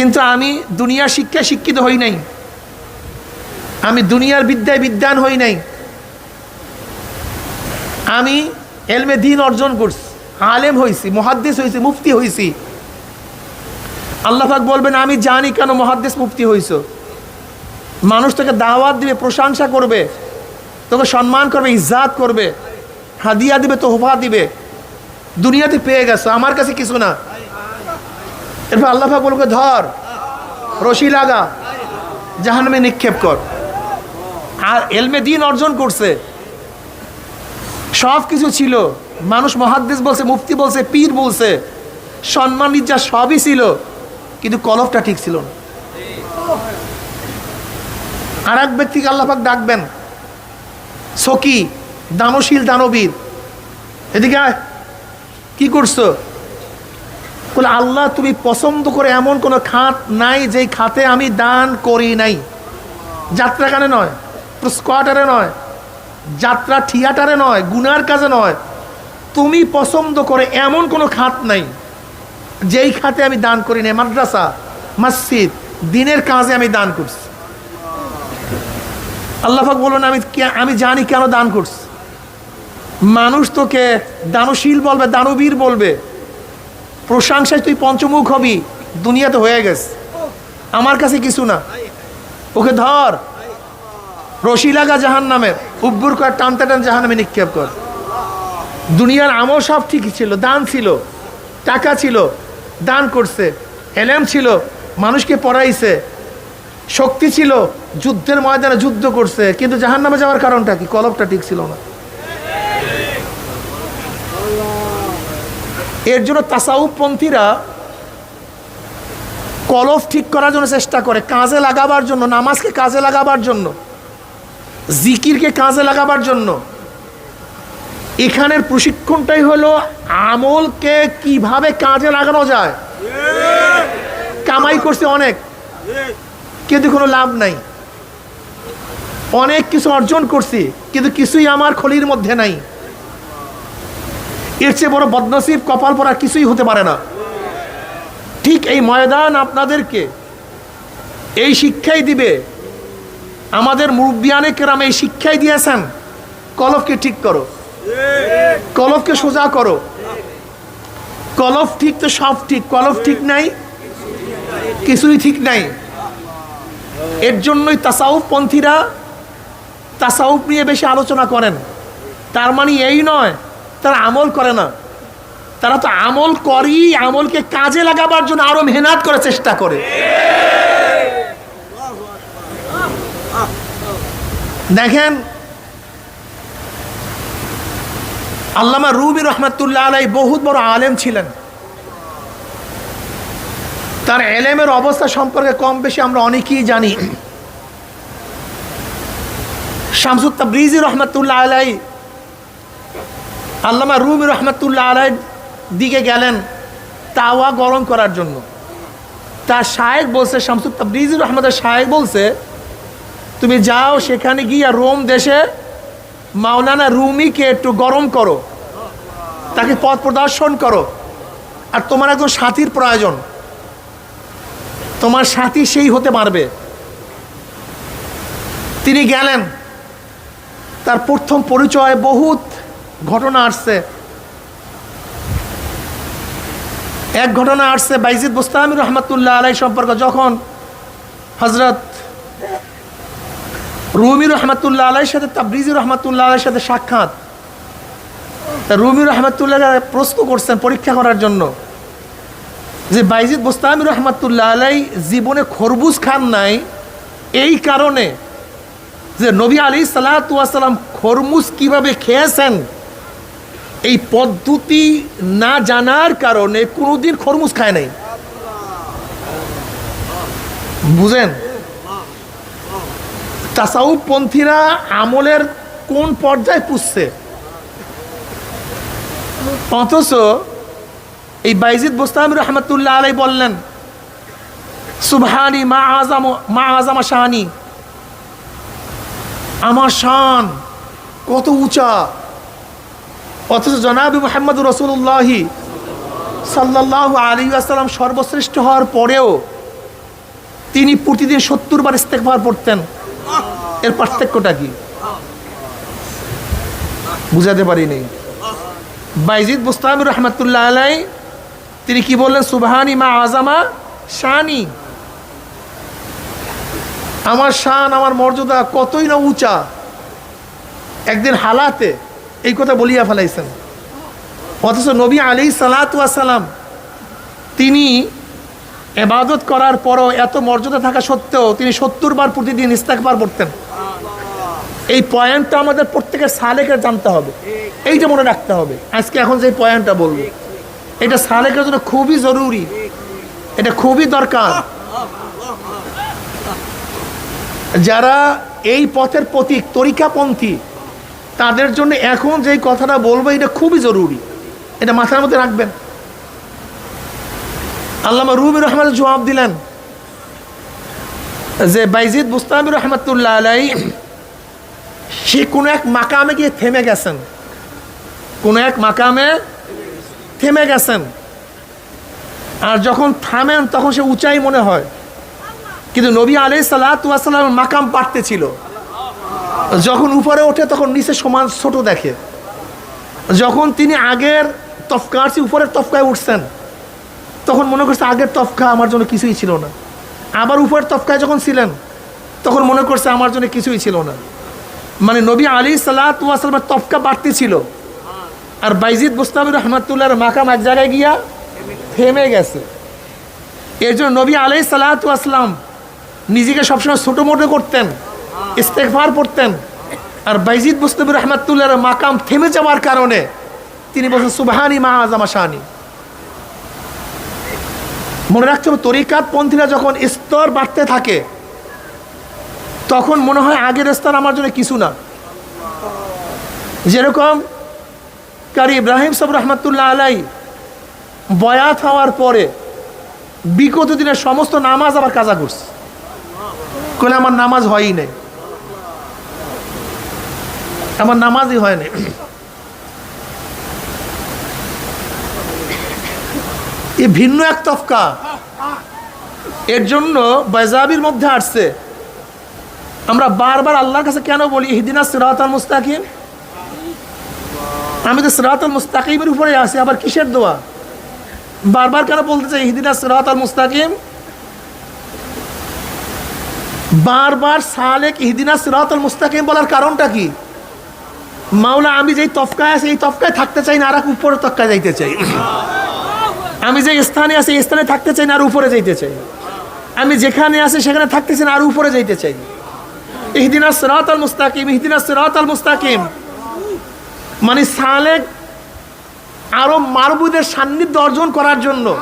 কিন্তু আমি দুনিয়ার শিক্ষায় শিক্ষিত হই নাই। আমি দুনিয়ার বিদ্যায় বিদ্যান হই নাই। আমি এলমে দিন অর্জন করছি, আলেম হয়েছি মহাদ্দেশ হয়েছি মুফতি হয়েছি আল্লাহাক বলবেন, আমি জানি কেন মহাদ্দেশ মুফতি হয়েছ মানুষ তোকে দাওয়াত দিবে, প্রশংসা করবে, তোকে সম্মান করবে, ইজ্জাত করবে, হাদিয়া দিবে, তোহফা দিবে। দুনিয়াতে পেয়ে গেছো, আমার কাছে কিছু না। এরপর আল্লাহাক বলবে ধর, রশি লাগা, জাহান্নামে নিক্ষেপ কর। আর এলমে দিন অর্জন করছে। সব কিছু ছিল। মানুষ মহাদ্দেশ বলছে, মুফতি বলছে, পীর বলছে। সম্মান ইজ্জা সবই ছিল। কিন্তু কলফটা ঠিক ছিল না। আর এক ব্যক্তিকে আল্লাহাক ডাকবেন সকি দানশীল দানবীর। এদিকে কি করছ? বলে, আল্লাহ, তুমি পছন্দ করে এমন কোনো খাত নাই যেই খাতে আমি দান করি নাই। যাত্রা গানে নয় স্কোয়াটারে নয়, যাত্রা থিয়েটারে নয়, গুনার কাজে নয়। তুমি পছন্দ করে এমন কোনো খাত নাই যেই খাতে আমি দান করি নাই। মাদ্রাসা, মসজিদ, দিনের কাজে আমি দান করছি। আল্লাহাক বলুন আমি আমি জানি কেন দান করছি। মানুষ তোকে দানশীল বলবে, দানবীর বলবে। প্রশংসায় তুই পঞ্চমুখ হবি, দুনিয়াতে হয়ে গেছে। আমার কাছে কিছু না। ওকে ধর। রশি লাগা জাহান নামের উব্বুর কর টানতে টান জাহান নামে নিক্ষেপ কর। দুনিয়ার আমল সব ঠিকই ছিল, দান ছিল, টাকা ছিল, দান করছে, এলেম ছিল, মানুষকে পড়াইছে, শক্তি ছিল, যুদ্ধের ময়দানে যুদ্ধ করছে, কিন্তু জাহান নামে যাওয়ার কারণটা কি? কলবটা ঠিক ছিল না। এর জন্য তাসাউপপন্থীরা কলফ ঠিক করার জন্য চেষ্টা করে, কাজে লাগাবার জন্য, নামাজকে কাজে লাগাবার জন্য, জিকিরকে কাজে লাগাবার জন্য। এখানের প্রশিক্ষণটাই হলো আমলকে কীভাবে কাজে লাগানো যায়। কামাই করছে অনেক, কিন্তু কোনো লাভ নাই। অনেক কিছু অর্জন করছি, কিন্তু কিছুই আমার খলির মধ্যে নাই। এর চেয়ে বড় বদনসিব কপাল পরা কিছুই হতে পারে না। ঠিক এই ময়দান আপনাদেরকে এই শিক্ষাই দিবে। আমাদের মুরব্বিয়ানে কেরাম এই শিক্ষাই দিয়েছেন। কলফকে ঠিক করো। কলফকে সোজা করো। কলফ ঠিক তো সব ঠিক, কলফ ঠিক নাই, কিছুই ঠিক নাই। এর জন্যই তাসাউফ পন্থীরা তাসাউফ নিয়ে বেশি আলোচনা করেন। তার মানে এই নয় তারা আমল করে না। তারা তো আমল করেই আমলকে কাজে লাগাবার জন্য আরও মেহনত করার চেষ্টা করে। দেখেন, আল্লামা রুবি রহমতুল্লাহ আলাই বহুত বড় আলেম ছিলেন। তার এলেমের অবস্থা সম্পর্কে কম বেশি আমরা অনেকেই জানি। শামসুদ তাবরিজি রহমতুল্লাহ আলাই আল্লামা রুমি রহমতুল্লাহ আলাই দিকে গেলেন তাওয়া গরম করার জন্য। তার শায়েক বলছে, শামসুদ তাবরিজি রহমতের শায়েক বলছে, তুমি যাও সেখানে গিয়ে রোম দেশে মাওলানা রুমিকে একটু গরম করো, তাকে পথ প্রদর্শন করো, আর তোমার একজন সাথীর প্রয়োজন। তোমার সাথী সেই হতে পারবে। তিনি গেলেন। তার প্রথম পরিচয় বহুত ঘটনা আসছে। এক ঘটনা আসছে বাইজিদ বুস্তামি রহমতুল্লাহ আলাই সম্পর্কে যখন হজরত রুমি রহমতুল্লাহ আলাইয়ের সাথে, তাবরিজি রহমতুল্লাহ আলাইয়ের সাথে সাক্ষাৎ। তা রুমি রহমতুল্লাহ প্রশ্ন করছেন পরীক্ষা করার জন্য যে বাইজিদ বুস্তামি রহমতুল্লাহ আলাই জীবনে খরবুজ খান নাই, এই কারণে যে নবী আলী সালাতাম খরমুজ কীভাবে খেয়েছেন এই পদ্ধতি না জানার কারণে কোনোদিন খরমুজ খায় নাই। বুঝেন? তাসাউপন্থীরা আমলের কোন পর্যায়ে পুষছে? অথচ এই বাইজিদ বোস্তাম রহমতুল্লাহ আলাই বললেন, সুবহানি মা আজাম মা আজামা শাহানি আমার শান কত উঁচা। অথচ জনাবি মোহাম্মদ রসুল্লাহি সাল্লাহ আলী আসসালাম সর্বশ্রেষ্ঠ হওয়ার পরেও তিনি প্রতিদিন সত্তর বার ইস্তেকবার পড়তেন। এর পার্থক্যটা কি? বুঝাতে পারিনি। বাইজিদ মুস্তাহিম রহমতুল্লাহ আলাই তিনি কি বললেন? সুবহানি মা আজামা শানি। আমার শান, আমার মর্যাদা কতই না উঁচা। একদিন হালাতে এই কথা বলিয়া ফেলাইছেন। অথচ নবী আলী সালাতাম তিনি এবাদত করার পরও এত মর্যাদা থাকা সত্ত্বেও তিনি সত্তর বার প্রতিদিন ইস্তাকবার পড়তেন। এই পয়েন্টটা আমাদের প্রত্যেকের সালেকের জানতে হবে। এইটা মনে রাখতে হবে, আজকে এখন যে পয়েন্টটা বলব, এটা সালেকের জন্য খুবই জরুরি। এটা খুবই দরকার। যারা এই পথের প্রতীক, তরিকাপন্থী তাদের জন্য এখন যেই কথাটা বলব, এটা খুবই জরুরি। এটা মাথার মধ্যে রাখবেন। আল্লামা রুবি রহমান জবাব দিলেন যে, বাইজিদ মুস্তামির রহমতুল্লাহ আলাই সে কোনো এক মাকামে গিয়ে থেমে গেছেন। কোনো এক মাকামে থেমে গেছেন। আর যখন থামেন, তখন সে উঁচাই মনে হয়। কিন্তু নবী আলি সাল্লাহাম মাকাম পারতে ছিল। যখন উপরে ওঠে, তখন নিচে সমান ছোট দেখে। যখন তিনি আগের তফকা উপরের তফকায় উঠছেন, তখন মনে করছে আগের তফকা আমার জন্য কিছুই ছিল না। আবার উপরের তফকায় যখন ছিলেন, তখন মনে করছে আমার জন্য কিছুই ছিল না। মানে নবী আলী সাল্লাহামের তফকা বাড়তি ছিল। আর বাইজিদ মুস্তামির রহমতুল্লাহর মাকাম এক জায়গায় গিয়া থেমে গেছে। এর জন্য নবী আলী সাল্লাহাম নিজেকে সবসময় ছোটো মোটো করতেন। ইস্তেকফার পড়তেন। আর বাইজিদ মুস্তামির রহমতুল্লাহর মাকাম থেমে যাওয়ার কারণে তিনি বলছেন, সুবাহানি মা আজামা শাহানি মনে রাখতে তরিকাত পন্থীরা যখন স্তর বাড়তে থাকে, তখন মনে হয় আগের স্তর আমার জন্য কিছু না। যেরকম কারি ইব্রাহিম সব রহমতুল্লাহ আলাই বয়াত হওয়ার পরে বিগত দিনের সমস্ত নামাজ আবার কাজা করছে। কলে আমার নামাজ হয়ই নাই। আমার নামাজই হয় নাই এ ভিন্ন এক তফকা। এর জন্য বাইজাবির মধ্যে আসছে। আমরা বারবার আল্লাহর কাছে কেন বলি, ইহদিনা সিরাত আল মুস্তাকিম আমি তো সিরাত আল মুস্তাকিমের উপরে আসি আবার কিসের দোয়া? বারবার কেন বলতে চাই, ইহদিনা সিরাত আল মুস্তাকিম বারবার সালেক, ইহদিনা সিরাত আল মুস্তাকিম বলার কারণটা কি? মাওলা, আমি যেই তফকায় আছি, এই তফকায় থাকতে চাই না, আর উপরে তফকায় যাইতে চাই। আমি যে স্থানে আছি, এই স্থানে থাকতে চাই না, আর উপরে যাইতে চাই। আমি যেখানে আছি, সেখানে থাকতে চাই না, আর উপরে যাইতে চাই। ইহদিনা সিরাত আল মুস্তাকিম, ইহদিনা সিরাত আল মুস্তাকিম। মানে সালেক আরও মারবুদের সান্নিধ্য অর্জন করার জন্য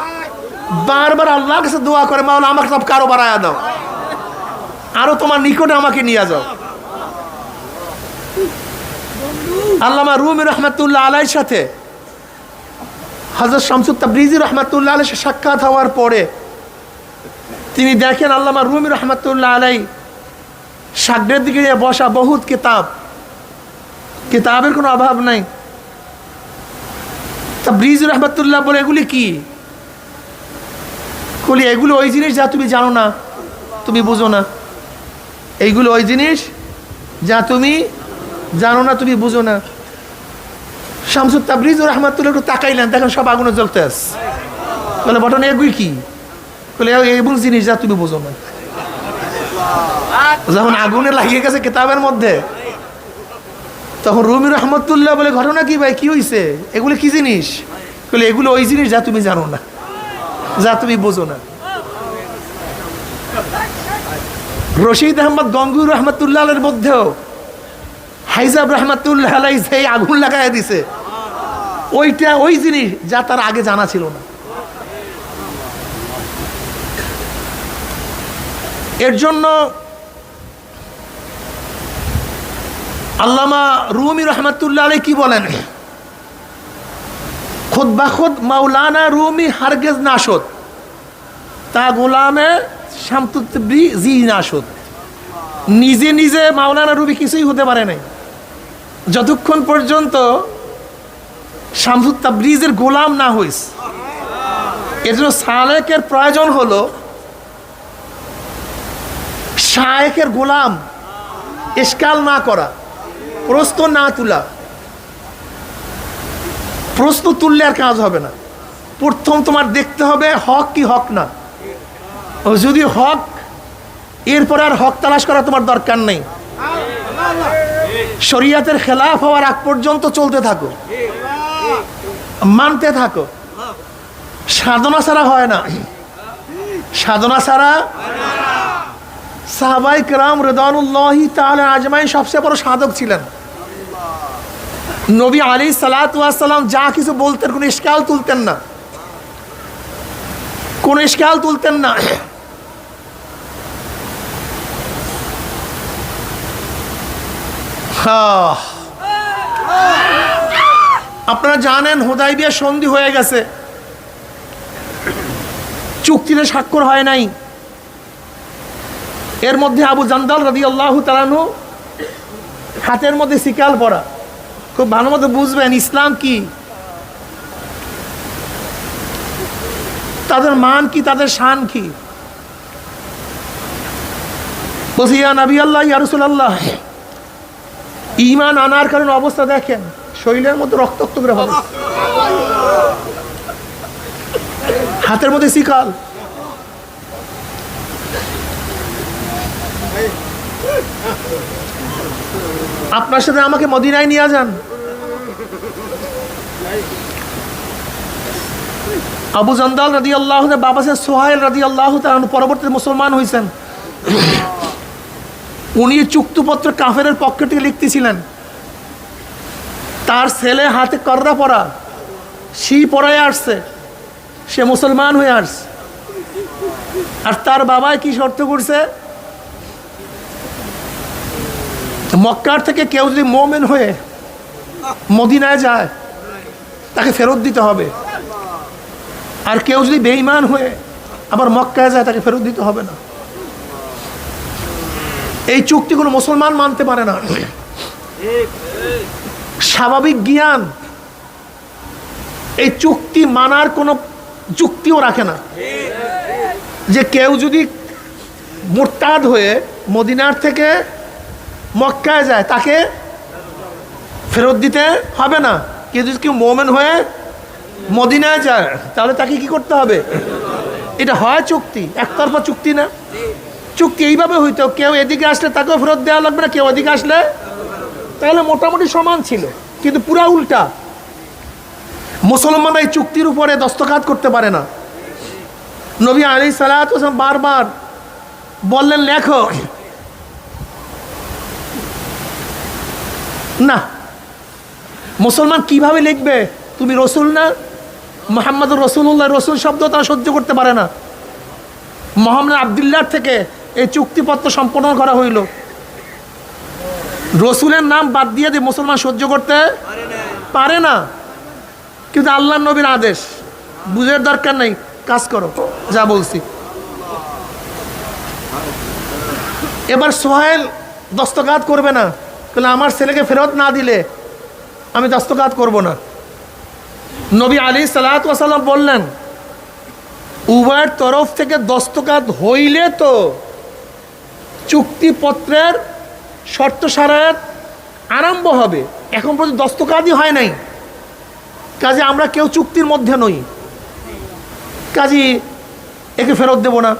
বারবার আল্লাহর কাছে দোয়া করে, মাওলা, আমাকে সব কারও বাড়ায়া দাও। আরও তোমার নিকটে আমাকে নিয়ে যাও। আল্লামা রুমি রহমতুল্লাহ আলাইর সাথে। হজরত শামসুদ তাবরিজি রহমতুল্লাহ আলাই সাক্ষাৎ হওয়ার পরে তিনি দেখেন আল্লামা রুমি রহমতুল্লাহ আলাই সাগরের দিকে নিয়ে বসা বহুত কিতাব। কিতাবের কোনো অভাব নাই। তা ব্রিজ রহমতুল্লাহ বলে, এগুলি কি? বলি এগুলো ওই জিনিস যা তুমি জানো না, তুমি বুঝো না। এইগুলো ওই জিনিস যা তুমি জানো না, তুমি বুঝো না। শামসুদ তাবরিজ রহমাতুল্লাহ একটু তাকাইলেন দেখেন সব আগুনে জ্বলতে আস বলে, বটন এগুই কি বলে এমন জিনিস যা তুমি বোঝো না যখন আগুনে লাগিয়ে গেছে কিতাবের মধ্যে তখন রুমি রহমতুল্লাহ বলে ঘটনা কি? ভাই কি হয়েছে এগুলো কি জিনিস বলে এগুলো ওই জিনিস যা তুমি জানো না যা তুমি বোঝো না রশিদ আহমদ গঙ্গুর রহমতুল্লাহের মধ্যেও হাইজাব রহমতুল্লাহ আলাই সেই আগুন লাগাই দিছে। ওইটা, ওই জিনিস যা তার আগে জানা ছিল না। এর জন্য আল্লামা রুমি রহমতুল্লাহ আলাই কি বলেন? খুদ বা খুদ মাওলানা রুমি হারগেজ নাশত তা গোলামে শামতুদ্দি জি নাশত নিজে নিজে মাওলানা রুবি কিছুই হতে পারে নাই। যতক্ষণ পর্যন্ত শামসুদ তাবরিজের গোলাম না হইস, এর জন্য সালেকের প্রয়োজন হলো শায়েখের গোলাম এসকাল না করা, প্রশ্ন না তোলা। প্রশ্ন তুললে আর কাজ হবে না। প্রথম তোমার দেখতে হবে হক কি হক না। যদি হক, এরপর আর হক তালাশ করা তোমার দরকার নেই। শরিয়াতের খেলাফ হওয়ার আগ পর্যন্ত চলতে থাকো। মানতে থাকো। সাধনা ছাড়া হয় না। সাধনা ছাড়া সাহাবাই কেরাম রেদানুল্লাহি তাহলে আজমাই সবচেয়ে বড় সাধক ছিলেন। নবী আলী সালাতাম যা কিছু বলতেন, কোনো ইস্কাল তুলতেন না। কোনো ইস্কাল তুলতেন না। আপনারা জানেন হুদাইবিয়া সন্ধি হয়ে গেছে। চুক্তিতে স্বাক্ষর হয় নাই। এর মধ্যে আবু জান্দাল রাদি আল্লাহ তালানু হাতের মধ্যে সিকাল পরা। খুব ভালো মতো বুঝবেন ইসলাম কি। তাদের মান কি, তাদের শান কি? বলছি, ইয়া নবী আল্লাহ, ইয়া রসুল আল্লাহ ইমান আনার কারণে অবস্থা দেখেন, শরীরের মধ্যে রক্তাক্ত করে হবে হাতের মধ্যে শিকাল। আপনার সাথে আমাকে মদিনায় নিয়ে যান। আবু জন্দাল রাজি আল্লাহ বাবা সাহেব সোহাইল রাজি আল্লাহ পরবর্তীতে মুসলমান হয়েছেন। উনি চুক্তিপত্র কাফের পক্ষ থেকে লিখতেছিলেন। তার ছেলে হাতে কররা পড়া সি পড়ায় আসছে, সে মুসলমান হয়ে আসছে। আর তার বাবায় কি শর্ত করছে? মক্কার থেকে কেউ যদি মোমেন হয়ে মদিনায় যায়, তাকে ফেরত দিতে হবে। আর কেউ যদি বেঈমান হয়ে আবার মক্কায় যায়, তাকে ফেরত দিতে হবে না। এই চুক্তি কোনো মুসলমান মানতে পারে না। স্বাভাবিক জ্ঞান, এই চুক্তি মানার কোনো যুক্তিও রাখে না। যে কেউ যদি মোরতাদ হয়ে মদিনার থেকে মক্কায় যায়, তাকে ফেরত দিতে হবে না। কেউ যদি কেউ মোমেন হয়ে মদিনায় যায়, তাহলে তাকে কি করতে হবে? এটা হয় চুক্তি, একতরফা চুক্তি না। চুক্তি এইভাবে হইতো, কেউ এদিকে আসলে তাকেও ফেরত দেওয়া লাগবে না, কেউ এদিকে আসলে। তাহলে মোটামুটি সমান ছিল, কিন্তু পুরা উল্টা। মুসলমানরা এই চুক্তির উপরে দস্তখাত করতে পারে না। নবী আলী সালাত বারবার বললেন, লেখো। না। মুসলমান কীভাবে লিখবে? তুমি রসুল না? মোহাম্মদ রসুল্লাহ রসুল শব্দ তারা সহ্য করতে পারে না। মোহাম্মদ আবদুল্লাহ থেকে এই চুক্তিপত্র সম্পন্ন করা হইল। রসুলের নাম বাদ দিয়ে দিয়ে মুসলমান সহ্য করতে পারে না। কিন্তু আল্লাহ নবীর আদেশ। বুঝের দরকার নেই, কাজ করো, যা বলছি। এবার সোহেল দস্তকাত করবে না। তাহলে আমার ছেলেকে ফেরত না দিলে আমি দস্তকাত করব না। নবী আলী সালাতাম বললেন, উভয়ের তরফ থেকে দস্তকাত হইলে তো চুক্তিপত্রের শর্ত সারায়ত আরম্ভ হবে। এখন পর্যন্ত দস্তকাতই হয় নাই। কাজে আমরা কেউ চুক্তির মধ্যে নই। কাজী, একে ফেরত দেব না।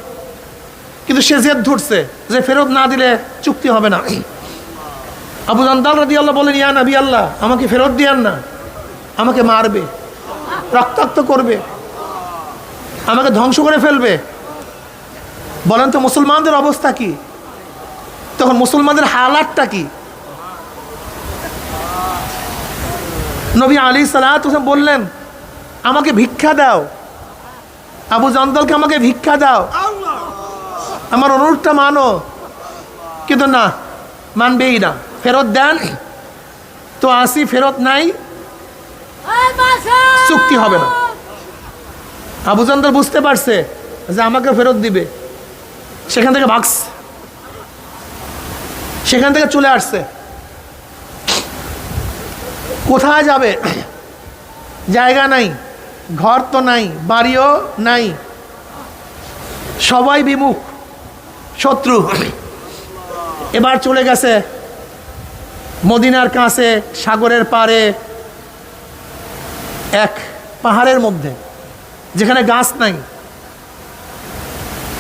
কিন্তু সে জেদ ধরছে যে ফেরত না দিলে চুক্তি হবে না। আবু জান্দাল রাদি আল্লাহ বলেন, ইয়া নবী আল্লাহ, আমাকে ফেরত দিয়ান না। আমাকে মারবে, রক্তাক্ত করবে, আমাকে ধ্বংস করে ফেলবে। বলেন তো, মুসলমানদের অবস্থা কি? তখন মুসলমানদের হালাতটা কি? নবী আলী সালাত বললেন, আমাকে ভিক্ষা দাও। আবু জন্দলকে আমাকে ভিক্ষা দাও। আমার অনুরোধটা মানো। কিন্তু না, মানবেই না। ফেরত দেন। তো আসি, ফেরত নাই। চুক্তি হবে না। আবু জন্দল বুঝতে পারছে যে আমাকে ফেরত দিবে। সেখান থেকে ভাগছে সেখান থেকে চলে আসছে। কোথায় যাবে? জায়গা নাই, ঘর তো নাই, বাড়িও নাই। সবাই বিমুখ, শত্রু। এবার চলে গেছে মদিনার কাছে, সাগরের পারে এক পাহাড়ের মধ্যে, যেখানে গাছ নাই।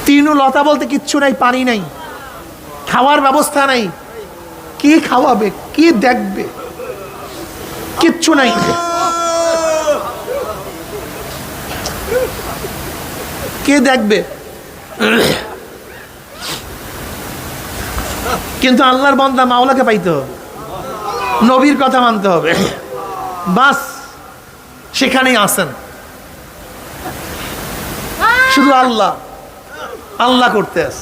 তৃণ লতা বলতে কিচ্ছু নাই, পানি নাই। খাওয়ার ব্যবস্থা নাই। কি খাওয়াবে? কি দেখবে? কিচ্ছু নাই। কে দেখবে? কিন্তু আল্লাহর বন্দা মাওলাকে পাইতে হবে। নবীর কথা মানতে হবে। বাস, সেখানেই আসেন। শুধু আল্লাহ আল্লাহ করতে আস।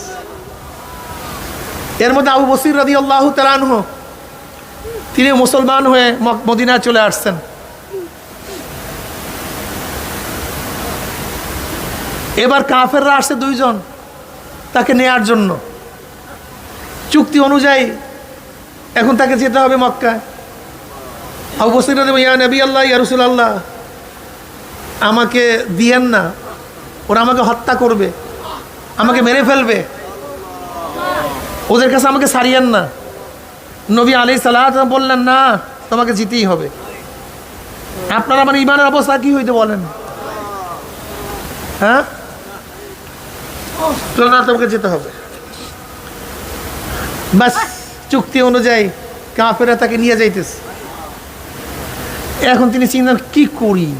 এর মধ্যে আবু বসির রাদি আল্লাহ তালানহ তিনি মুসলমান হয়ে মদিনায় চলে আসছেন। এবার কাফেররা আসছে দুইজন তাকে নেয়ার জন্য। চুক্তি অনুযায়ী এখন তাকে যেতে হবে মক্কায়। আবু বসির ইয়া নবী আল্লাহ ইয়া রসুল আল্লাহ আমাকে দিয়েন না, ওরা আমাকে হত্যা করবে, আমাকে মেরে ফেলবে। ওদের কাছে আমাকে সারিয়েন না। নবী আলী সালাহ বললেন, না, তোমাকে জিতেই হবে। আপনারা মানে ইমানের অবস্থা কি হইতে বলেন? হ্যাঁ? না, তোমাকে যেতে হবে। বাস, চুক্তি অনুযায়ী কাফেরা তাকে নিয়ে যাইতেছে। এখন তিনি চিন্তা, কি করি?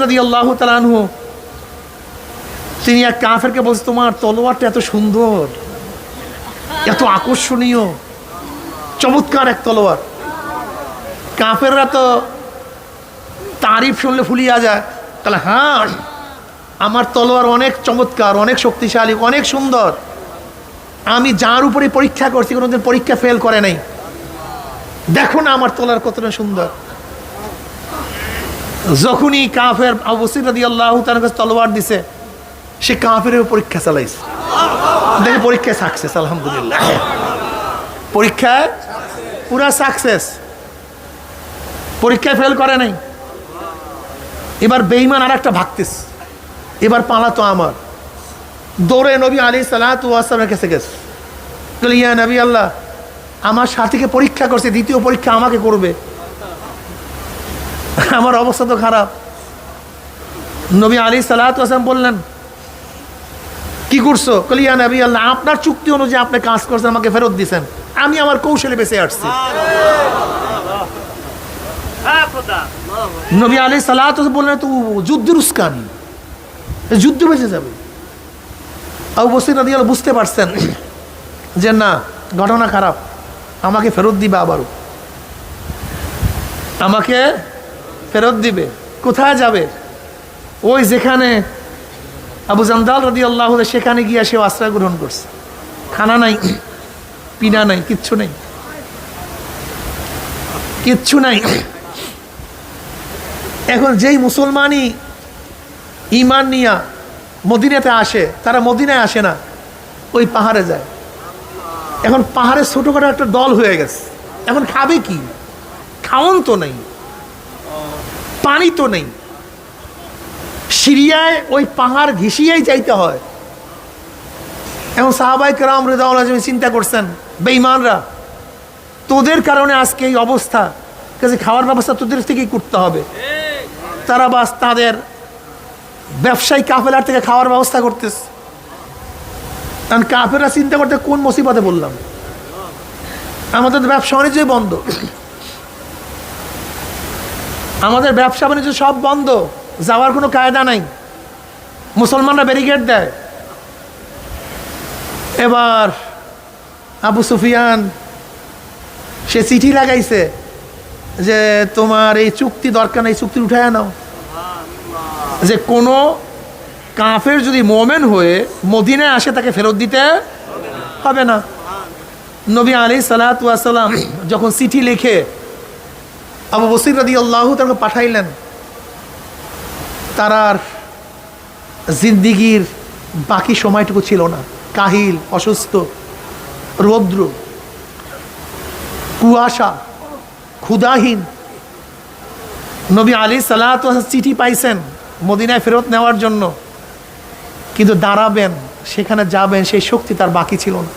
রাদি আল্লাহ তালানহু তিনি এক কাফেরকে বলছে, তোমার তলোয়ারটা এত সুন্দর। এত আকর্ষণীয়, চমৎকার এক তলোয়ার। কাফেররা তো তারিফ শুনলে ফুলিয়া যায়। তাহলে হ্যাঁ আমার তলোয়ার অনেক চমৎকার, অনেক শক্তিশালী, অনেক সুন্দর। আমি যার উপরে পরীক্ষা করছি, কোনোদিন পরীক্ষা ফেল করে নাই। দেখো না আমার তলোয়ার কতটা সুন্দর। যখনই কাফের অবস্থিত রাদি আল্লাহ তার কাছে তলোয়ার দিছে সে কাফের পরীক্ষা চালাইছে। দেখে পরীক্ষায় সাকসেস আলহামদুলিল্লাহ। পরীক্ষায় পুরা সাকসেস পরীক্ষায় ফেল করে নাই। এবার বেইমান আর একটা ভাগতিস এবার পালা তো আমার। দৌড়ে নবী আলী সালাতামের কাছে গেছে। ইয়া নবী আল্লাহ, আমার সাথীকে পরীক্ষা করছে, দ্বিতীয় পরীক্ষা আমাকে করবে। আমার অবস্থা তো খারাপ। নবী আলী সালাতাম বললেন কি করছ? কলিয়া নবী আল্লাহ, আপনার চুক্তি অনুযায়ী আপনি কাজ করছেন, আমাকে ফেরত দিছেন। আমি আমার কৌশলে বেঁচে আসছি। নবী আলী সালাত বললেন, তো যুদ্ধের উস্কানি। যুদ্ধ বেঁচে যাবে। আবু নদী বুঝতে পারছেন যে, না, ঘটনা খারাপ। আমাকে ফেরত দিবে আবারও। আমাকে ফেরত দিবে। কোথায় যাবে? ওই যেখানে আবু জান্দাল রদি আল্লাহ সেখানে গিয়া সে আশ্রয় গ্রহণ করছে। খানা নাই, পিনা নাই, কিচ্ছু নেই। কিচ্ছু নাই। এখন যেই মুসলমানই ইমান নিয়া মদিনাতে আসে, তারা মদিনায় আসে না, ওই পাহাড়ে যায়। এখন পাহাড়ে ছোটোখাটো একটা দল হয়ে গেছে। এখন খাবে কি? খাওন তো নেই, পানি তো নেই। সিরিয়ায় ওই পাহাড় ঘিসিয়েই যাইতে হয়। এবং সাহাবাই কেরাম রেদাউল আজমি চিন্তা করছেন, বেঈমানরা, তোদের কারণে আজকে এই অবস্থা, কাজে খাওয়ার ব্যবস্থা তোদের থেকেই করতে হবে। তারা বাস তাদের ব্যবসায়ী কাফেলার থেকে খাওয়ার ব্যবস্থা করতেছে। কারণ কাফেরা চিন্তা করতে কোন মুসিবতে বললাম আমাদের ব্যবসা বাণিজ্যই বন্ধ। আমাদের ব্যবসা বাণিজ্য সব বন্ধ। যাওয়ার কোনো কায়দা নাই। মুসলমানরা ব্যারিকেড দেয়। এবার আবু সুফিয়ান, সে চিঠি লাগাইছে যে তোমার এই চুক্তি দরকার নেই চুক্তি উঠায় নাও। যে কোনো কাফের যদি মোমেন হয়ে মদিনায় আসে, তাকে ফেরত দিতে হবে না। নবী আলী সালাতাম যখন চিঠি লিখে আবু বসির রাদি আল্লাহ তাকে পাঠাইলেন তার আর জিন্দিগির বাকি সময়টুকু ছিল না। কাহিল, অসুস্থ, রৌদ্র, কুয়াশা ক্ষুদাহীন নবী আলী সালাত চিঠি পাইছেন মদিনায় ফেরত নেওয়ার জন্য। কিন্তু দাঁড়াবেন, সেখানে যাবেন, সেই শক্তি তার বাকি ছিল না।